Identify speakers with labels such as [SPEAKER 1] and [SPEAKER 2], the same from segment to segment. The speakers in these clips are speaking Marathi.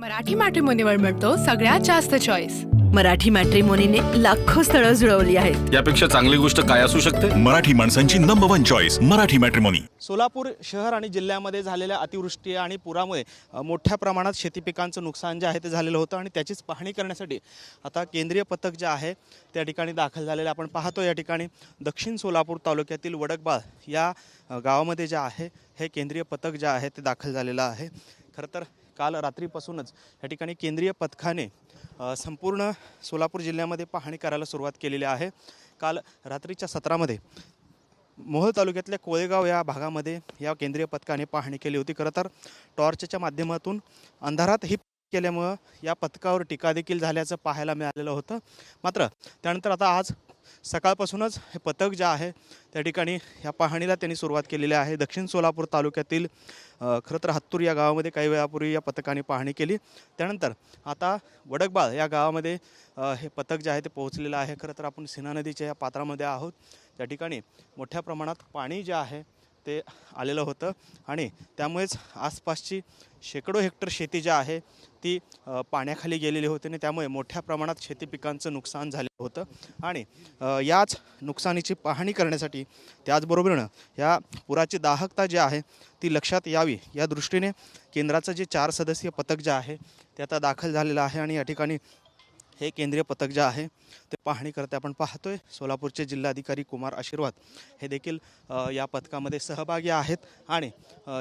[SPEAKER 1] मराठी मॅट्रिमोनीवर मिळतो सगळ्यात जास्त चॉईस
[SPEAKER 2] मराठी मॅट्रिमोनीने लाखो स्थळं जुळवली आहेत.
[SPEAKER 3] यापेक्षा चांगली गोष्ट काय असू शकते?
[SPEAKER 4] मराठी माणसांची number one choice Marathi matrimony
[SPEAKER 5] Solapur शहर आणि जिल्ह्यामध्ये झालेल्या अतिवृष्टी आणि पुरामुळे अ, मोठ्या प्रमाणात शेती पिकांचं नुकसान जे आहे ते झालेलं होतं आणि त्याचीच पाहणी करण्यासाठी आता केंद्रीय पथक जे आहे त्या ठिकाणी दाखल झालेलं आपण पाहतो या ठिकाणी दक्षिण सोलापूर तालुक्यातील वडकबाळ या अ, गावामध्ये जे आहे हे केंद्रीय पथक जे आहे ते दाखल झालेलं आहे. खरं तर काल रात्रीपासूनच या ठिकाणी केंद्रीय पथकाने संपूर्ण सोलापूर जिल्ह्यामध्ये पाहणी करायला सुरुवात केलेली आहे. काल रात्रीच्या सत्रामध्ये मोहोळ तालुक्यातल्या कोळेगाव या भागामध्ये या केंद्रीय पथकाने पाहणी केली होती. खरं तर टॉर्चच्या माध्यमातून अंधारात ही केल्यामुळं या पथकावर टीका देखील झाल्याचं पाहायला मिळालेलं होतं. मात्र त्यानंतर आता आज सकाळपासूनच हे पथक जे आहे त्या ठिकाणी या पाहणीला त्यांनी सुरुवात केलेली आहे. दक्षिण सोलापूर तालुक्यातील खरं तर हत्तूर या गावामध्ये काही वेळापूर्वी या पथकाने पाहणी केली. त्यानंतर आता वडकबाळ या गावामध्ये हे पथक जे आहे ते पोहोचलेलं आहे. खरं तर आपण सिन्हा नदीच्या या पात्रामध्ये आहोत. त्या ठिकाणी मोठ्या प्रमाणात पाणी जे आहे ते आलेलं होतं. आणि त्यामुळेच आसपासची शेकडो हेक्टर शेती जी आहे ती पाण्याखाली गेलेली होती आणि त्यामुळे मोठ्या प्रमाणात शेती पिकांचं नुकसान झालेलं होतं. आणि याच नुकसानीची पाहणी करण्यासाठी त्याचबरोबरीनं या पुराची दाहकता जी आहे ती लक्षात यावी. या दृष्टीने केंद्राचं जे चार सदस्यीय पथक जे आहे ते आता दाखल झालेलं आहे आणि या ठिकाणी हे केंद्रीय पथक जे आहे ते पाहणी करते आपण पाहतोय सोलापूरचे जिल्हाधिकारी कुमार आशीर्वाद हे देखील या पथकामध्ये सहभागी आहेत आणि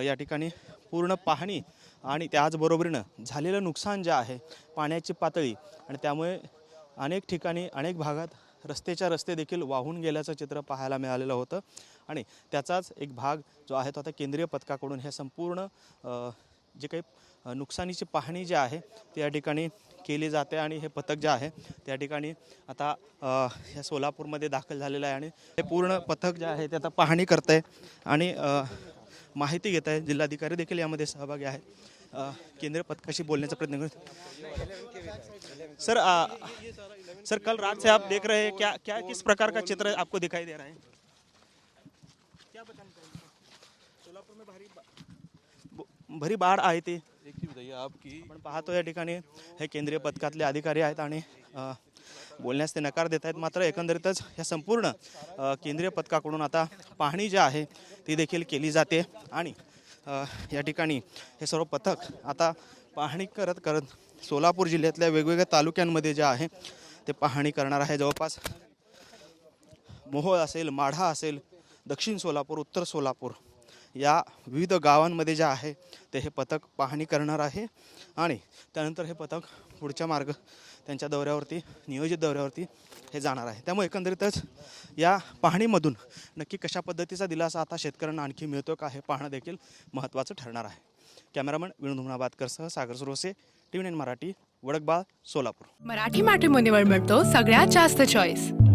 [SPEAKER 5] या ठिकाणी पूर्ण पाहणी आणि त्याचबरोबरीनं झालेलं नुकसान जे आहे पाण्याची पातळी आणि त्यामुळे अनेक ठिकाणी अनेक भागात रस्तेच्या रस्ते देखील वाहून गेल्याचं चित्र पाहायला मिळालेलं होतं. आणि त्याचाच एक भाग जो आहे तो आता केंद्रीय पथकाकडून हे संपूर्ण जे काही नुकसानीची पाहणी जी आहे ते या ठिकाणी केली जाते आणि हे पथक जे आहे त्या ठिकाणी आता ह्या या सोलापूरमध्ये दाखल झालेलं आहे आणि हे पूर्ण पथक जे आहे ते आता पाहणी करत आहे आणि माहिती घेत आहे जिल्हाधिकारी देखील यामध्ये सहभागी आहे केंद्रीय पथकाशी बोलण्याचा प्रयत्न करू सर आ, सर कल रात से आप देख रहे हैं क्या क्या किस प्रकार का चित्र आपको दिखाई दे रहा है? क्या बताना सोलापुर में भारी बा- भरी बाढ आहे ती.
[SPEAKER 6] आपकी
[SPEAKER 5] आपण पाहतो या ठिकाणी हे केंद्रीय पथकातले अधिकारी आहेत आणि बोलण्यास ते नकार देत आहेत. मात्र एकंदरीतच या संपूर्ण केंद्रीय पथकाकडून आता पाहणी जी आहे ती देखील केली जाते. आणि या ठिकाणी हे सर्व पथक आता पाहणी करत करत सोलापूर जिल्ह्यातल्या वेगवेगळ्या तालुक्यांमध्ये जे आहे ते पाहणी करणार आहे. जवळपास मोहोळ असेल माढा असेल दक्षिण सोलापूर उत्तर सोलापूर या विविध गावांमध्ये जे आहे ते हे पथक पाहणी करणार आहे. आणि त्यानंतर हे पथक पुढच्या मार्ग त्यांच्या दौऱ्यावरती नियोजित दौऱ्यावरती हे जाणार आहे. त्यामुळे एकंदरीतच या पाहणीमधून नक्की कशा पद्धतीचा दिलासा आता शेतकऱ्यांना आणखी मिळतो का हे पाहणं देखील महत्त्वाचं ठरणार आहे. Cameraman Vinod हुमनाबादकरसह Sagar Surose T V nine Marathi Wadakbal Solapur.
[SPEAKER 1] Marathi मॅट्रिमोनीवर मिळतो सगळ्यात जास्त चॉईस